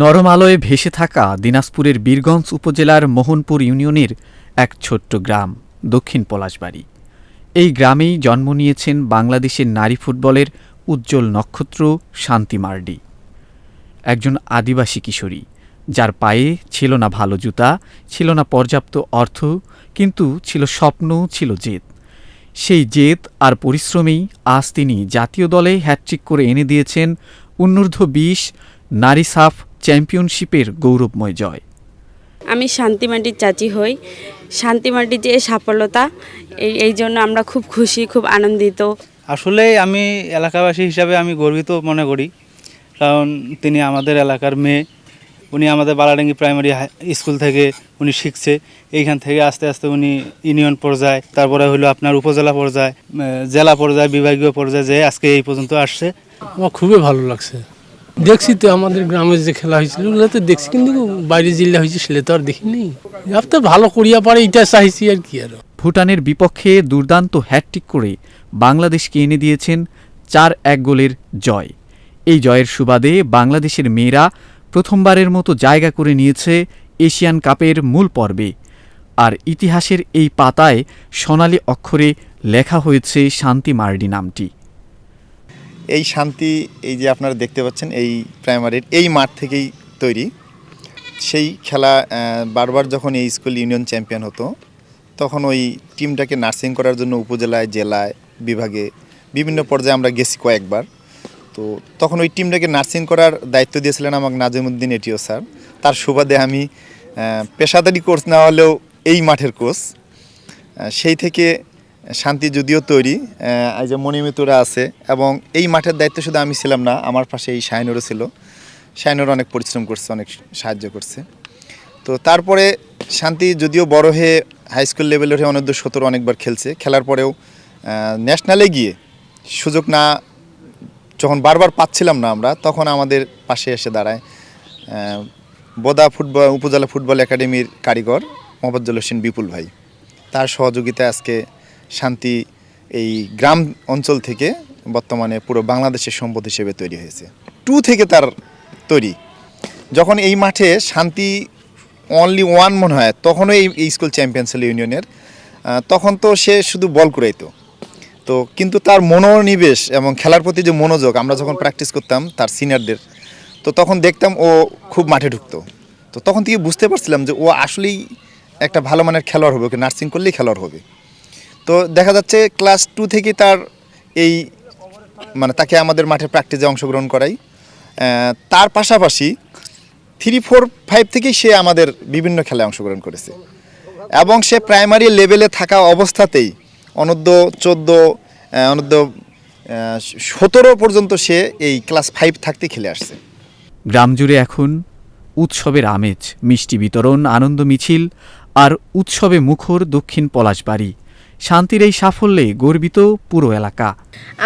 নরম আলোয় ভেসে থাকা দিনাজপুরের বীরগঞ্জ উপজেলার মোহনপুর ইউনিয়নের এক ছোট্ট গ্রাম, দক্ষিণ পলাশবাড়ি। এই গ্রামেই জন্ম নিয়েছেন বাংলাদেশের নারী ফুটবলের উজ্জ্বল নক্ষত্র শান্তি মার্ডি। একজন আদিবাসী কিশোরী, যার পায়ে ছিল না ভালো জুতা, ছিল না পর্যাপ্ত অর্থ, কিন্তু ছিল স্বপ্ন, ছিল জেদ। সেই জেদ আর পরিশ্রমেই আজ তিনি জাতীয় দলে হ্যাট্রিক করে এনে দিয়েছেন অনূর্ধ্ব বিশ নারী সাফ চ্যাম্পিয়নশিপের গৌরবময় জয়। আমি শান্তি শান্তিমাটির চাচি হই। শান্তি শান্তিমাটির যে সাফল্যতা এই এই জন্য আমরা খুব খুশি খুব আনন্দিত। আসলে আমি এলাকাবাসী হিসাবে আমি গর্বিত মনে করি। কারণ তিনি আমাদের এলাকার মেয়ে। উনি আমাদের বালাডাঙ্গি প্রাইমারি হাই- স্কুল থেকে উনি শিখছে। এইখান থেকে আস্তে আস্তে উনি ইউনিয়ন পর্যায়ে তারপরে হলো আপনার উপজেলা পর্যায়ে জেলা পর্যায়ে বিভাগীয় পর্যায়ে যে আজকে এই পর্যন্ত আসছে। আমার খুবই ভালো লাগছে। দেখছি তো আমাদের গ্রামের যে খেলা হয়েছিল, ওগুলো তো দেখছি, কিন্তু বাইরে জেলা হয়েছে সেটা তো আর দেখিনি। তো ভালো করিয়া পারে, এটা চাইছি আর কি আর। ভুটানের বিপক্ষে দুর্দান্ত হ্যাটট্রিক করে বাংলাদেশকে এনে দিয়েছেন চার এক গোলের জয়। এই জয়ের সুবাদে বাংলাদেশের মেয়েরা প্রথমবারের মতো জায়গা করে নিয়েছে এশিয়ান কাপের মূল পর্বে। আর ইতিহাসের এই পাতায় সোনালি অক্ষরে লেখা হয়েছে শান্তি মার্ডি নামটি। এই শান্তি, এই যে আপনারা দেখতে পাচ্ছেন, এই প্রাইমারির এই মাঠ থেকেই তৈরি। সেই খেলা বারবার যখন এই স্কুল ইউনিয়ন চ্যাম্পিয়ন হতো, তখন ওই টিমটাকে নার্সিং করার জন্য উপজেলায়, জেলায়, বিভাগে বিভিন্ন পর্যায়ে আমরা গেছি কয়েকবার। তো তখন ওই টিমটাকে নার্সিং করার দায়িত্ব দিয়েছিলেন আমাকে নাজিমুদ্দিন এটিও স্যার। তার সুবাদে আমি পেশাদারি কোর্স না হলেও এই মাঠের কোচ সেই থেকে শান্তি যদিও তৈরি এই যে মণিমিতুরা আছে, এবং এই মাঠের দায়িত্ব শুধু আমি ছিলাম না, আমার পাশে এই শাহিনুরও ছিল। শাহিনুর অনেক পরিশ্রম করছে, অনেক সাহায্য করছে। তো তারপরে শান্তি যদিও বড় হয়ে হাই স্কুল লেভেলের হয়ে অনূর্ধ্ব সতেরো অনেকবার খেলছে, খেলার পরেও ন্যাশনালে গিয়ে সুযোগ না, যখন বারবার পাচ্ছিলাম না আমরা, তখন আমাদের পাশে এসে দাঁড়ায় বোদা ফুটবল, উপজেলা ফুটবল একাডেমির কারিগর মোহাম্মদুল হোসেন বিপুল ভাই। তার সহযোগিতায় আজকে শান্তি এই গ্রাম অঞ্চল থেকে বর্তমানে পুরো বাংলাদেশের সম্পদ হিসেবে তৈরি হয়েছে। টু থেকে তার তৈরি। যখন এই মাঠে শান্তি অনলি ওয়ান মনে হয়, তখনও এই স্কুল চ্যাম্পিয়ন ছিল ইউনিয়নের তখন তো সে শুধু বল কুড়াইতো। তো কিন্তু তার মনোনিবেশ এবং খেলার প্রতি যে মনোযোগ, আমরা যখন প্র্যাকটিস করতাম তার সিনিয়রদের তো তখন দেখতাম ও খুব মাঠে ঢুকতো। তো তখন থেকে বুঝতে পারছিলাম যে ও আসলেই একটা ভালো মানের খেলোয়াড় হবে, ওকে নার্সিং করলেই খেলোয়াড় হবে। তো দেখা যাচ্ছে ক্লাস টু থেকে তার এই মানে তাকে আমাদের মাঠে প্র্যাকটিসে অংশগ্রহণ করাই। তার পাশাপাশি থ্রি ফোর ফাইভ থেকেই সে আমাদের বিভিন্ন খেলায় অংশগ্রহণ করেছে। এবং সে প্রাইমারি লেভেলে থাকা অবস্থাতেই অনূর্ধ্ব চোদ্দ অনূর্ধ্ব সতেরো পর্যন্ত সে এই ক্লাস ফাইভ থাকতে খেলে আসছে। গ্রাম জুড়ে এখন উৎসবের আমেজ, মিষ্টি বিতরণ, আনন্দ মিছিল আর উৎসবে মুখর দক্ষিণ পলাশবাড়ি। শান্তির এই সাফল্যে গর্বিত পুরো এলাকা।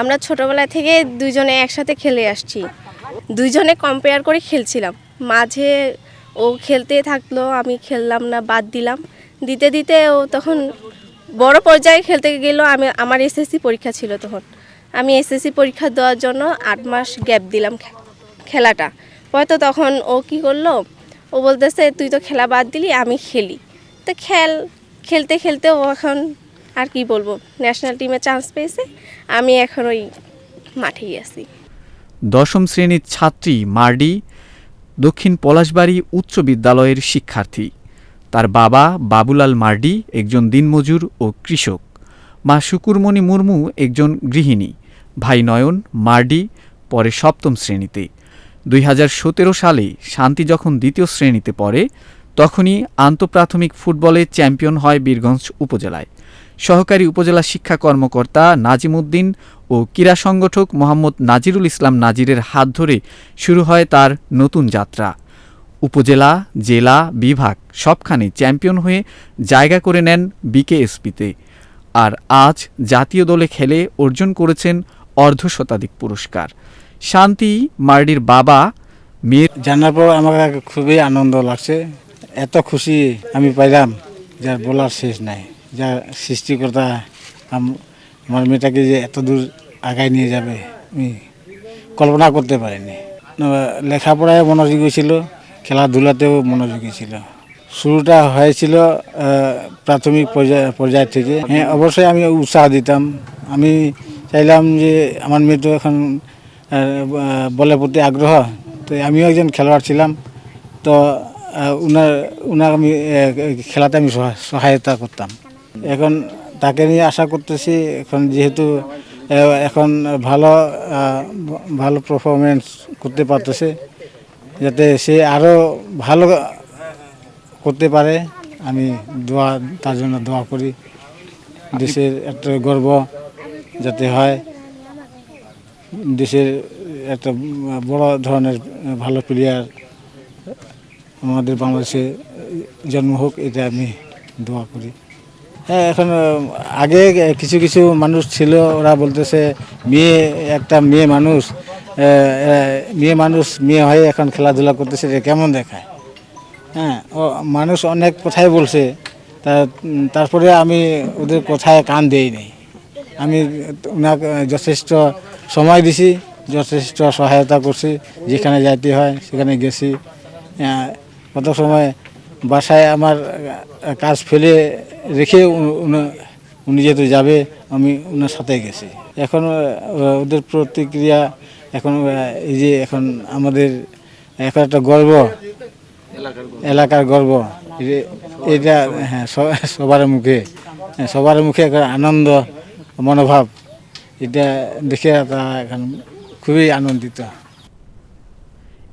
আমরা ছোটবেলা থেকে দুজনে একসাথে খেলে আসছি। দুইজনে কম্পেয়ার করে খেলছিলাম। মাঝে ও খেলতে থাকল, আমি খেললাম না, বাদ দিলাম। দিতে দিতে ও তখন বড় পর্যায়ে খেলতে গেল, আমি, আমার এসএসসি পরীক্ষা ছিল তখন। আমি এসএসসি পরীক্ষা দেওয়ার জন্য আট মাস গ্যাপ দিলাম খেলাটা। হয়তো তখন ও কি করল, ও বলতেছে, তুই তো খেলা বাদ দিলি, আমি খেলি। তো খেল, খেলতে খেলতে ও এখন আর কি বলব ন্যাশনাল টিমে চান্স পেয়েছে, আমি এখন ওই মাঠেই আছি। দশম শ্রেণির ছাত্রী মার্ডি দক্ষিণ পলাশবাড়ি উচ্চ বিদ্যালয়ের শিক্ষার্থী। তার বাবা বাবুলাল মার্ডি একজন দিনমজুর ও কৃষক। মা শুকুরমণি মুর্মু একজন গৃহিণী। ভাই নয়ন মার্ডি পরে সপ্তম শ্রেণীতে। দুই হাজার সতেরো সালে শান্তি যখন দ্বিতীয় শ্রেণীতে পড়ে, তখনই আন্তঃপ্রাথমিক ফুটবলে চ্যাম্পিয়ন হয় বীরগঞ্জ উপজেলায়। সহকারী উপজেলা শিক্ষা কর্মকর্তা নাজিম উদ্দিন ও ক্রীড়া সংগঠক মোহাম্মদ নাজিরুল ইসলাম নাজিরের হাত ধরে শুরু হয় তার নতুন যাত্রা। উপজেলা, জেলা বিভাগ সবখানে চ্যাম্পিয়ন হয়ে জায়গা করে নেন বিকেএসপিতে। আর আজ জাতীয় দলে খেলে অর্জন করেছেন অর্ধশতাধিক পুরস্কার। শান্তি মার্ডির বাবা মেয়ের জানার পর আমাকে খুবই আনন্দ লাগছে। এত খুশি আমি পাইলাম, যার বলার শেষ নাই। যার সৃষ্টিকর্তা আমার মেয়েটাকে যে এত দূর আগায় নিয়ে যাবে আমি কল্পনা করতে পারিনি। লেখাপড়ায় মনোযোগী ছিল খেলাধুলাতেও মনোযোগী ছিল। শুরুটা হয়েছিল প্রাথমিক পর্যায় পর্যায় থেকে। হ্যাঁ অবশ্যই আমি উৎসাহ দিতাম। আমি চাইলাম যে আমার মেয়ে তো এখন বলের প্রতি আগ্রহ। তো আমিও একজন খেলোয়াড় ছিলাম। তো আহ, উনার উনার আমি খেলাতে আমি সহায়- সহায়তা করতাম। এখন তাকে নিয়ে আশা করতেছি, এখন যেহেতু এখন ভালো ভালো পারফরমেন্স করতে পারতেছে, যাতে সে আরও ভালো করতে পারে। আমি দোয়া, তার জন্য দোয়া করি। দেশের একটা গর্ব যাতে হয়, দেশের একটা বড় ধরনের ভালো প্লেয়ার আমাদের বাংলাদেশে জন্ম হোক, এটা আমি দোয়া করি। হ্যাঁ এখন আগে কিছু কিছু মানুষ ছিল, ওরা বলতেছে, মেয়ে, একটা মেয়ে মানুষ মেয়ে মানুষ, মেয়ে হয়ে এখন খেলাধুলা করতেছে, যে কেমন দেখায়? হ্যাঁ ও, মানুষ অনেক কথাই বলছে, তা তারপরে আমি ওদের কথায় কান দেইনি আমি ওনাকে যথেষ্ট সময় দিছি, যথেষ্ট সহায়তা করছি, যেখানে যাইতে হয় সেখানে গেছি। কত সময় বাসায় আমার কাজ ফেলে রেখে উনি- যেহেতু যাবে আমি ওনার সাথে গেছি। এখন ওদের প্রতিক্রিয়া এখন এই যে এখন আমাদের এখন একটা গর্ব এলাকার গর্ব। এটা হ্যাঁ সবার মুখে হ্যাঁ, সবার মুখে একটা আনন্দ মনোভাব। এটা দেখে তা এখন খুবই আনন্দিত।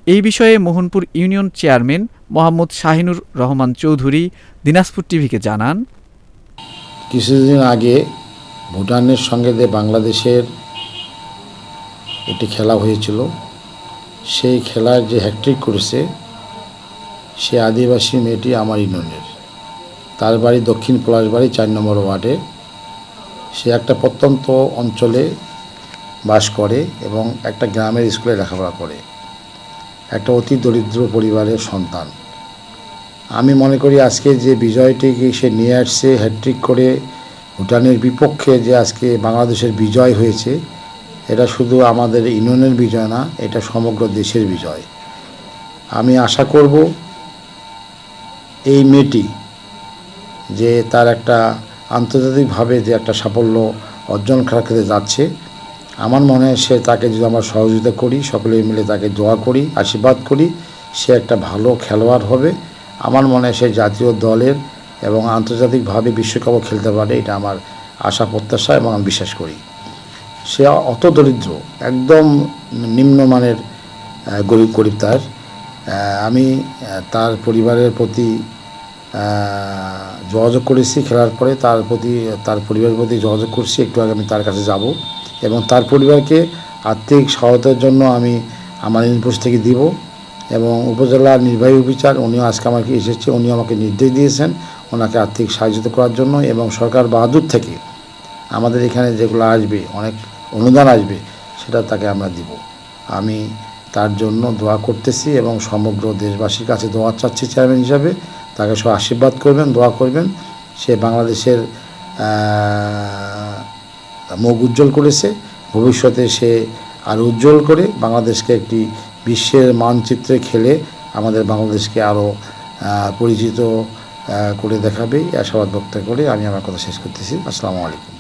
এই বিষয়ে মোহনপুর ইউনিয়ন চেয়ারম্যান মোহাম্মদ শাহিনুর রহমান চৌধুরী দিনাজপুর টিভিকে জানান। কিছুদিন আগে ভুটানের সঙ্গে যে বাংলাদেশের একটি খেলা হয়েছিল, সেই খেলার যে হ্যাট্রিক করেছে, সে আদিবাসী মেয়েটি আমার ইউনিয়নের। তার বাড়ি দক্ষিণ পলাশবাড়ি, চার নম্বর ওয়ার্ডে। সে একটা প্রত্যন্ত অঞ্চলে বাস করে এবং একটা গ্রামের স্কুলে লেখাপড়া করে। একটা অতি দরিদ্র পরিবারের সন্তান। আমি মনে করি আজকে যে বিজয়টিকে সে নিয়ে আসছে হ্যাট্রিক করে ভুটানের বিপক্ষে যে আজকে বাংলাদেশের বিজয় হয়েছে, এটা শুধু আমাদের ইউনিয়নের বিজয় না, এটা সমগ্র দেশের বিজয়। আমি আশা করব এই মেয়েটি যে তার একটা আন্তর্জাতিকভাবে যে একটা সাফল্য অর্জন ক্ষেত্রে যাচ্ছে, আমার মনে হয় সে তাকে যদি আমরা সহযোগিতা করি, সকলে মিলে তাকে দোয়া করি, আশীর্বাদ করি, সে একটা ভালো খেলোয়াড় হবে। আমার মনে হয় সে জাতীয় দলের এবং আন্তর্জাতিকভাবে বিশ্বকাপও খেলতে পারে, এটা আমার আশা, প্রত্যাশা এবং আমি বিশ্বাস করি। সে অত দরিদ্র, একদম নিম্নমানের গরিব গরিব তার আমি তার পরিবারের প্রতি যোগাযোগ করেছি খেলার পরে, তার প্রতি, তার পরিবারের প্রতি যোগাযোগ করছি, একটু আগে আমি তার কাছে যাব এবং তার পরিবারকে আর্থিক সহায়তার জন্য আমি আমার ইনপুট থেকে দিব। এবং উপজেলার নির্বাহী অফিসার, উনিও আজকে আমাকে এসেছে উনি আমাকে নির্দেশ দিয়েছেন ওনাকে আর্থিক সাহায্য করার জন্য এবং সরকার বাহাদুর থেকে আমাদের এখানে যেগুলো আসবে, অনেক অনুদান আসবে, সেটা তাকে আমরা দিব। আমি তার জন্য দোয়া করতেছি এবং সমগ্র দেশবাসীর কাছে দোয়া চাচ্ছি চেয়ারম্যান হিসাবে। তাকে সব আশীর্বাদ করবেন, দোয়া করবেন। সে বাংলাদেশের মুখ উজ্জ্বল করেছে। ভবিষ্যতে সে আর উজ্জ্বল করে বাংলাদেশকে একটি বিশ্বের মানচিত্রে খেলে আমাদের বাংলাদেশকে আরও পরিচিত করে দেখাবে। আশাবাদ ব্যক্ত করে আমি আমার কথা শেষ করতেছি। আসসালামু আলাইকুম।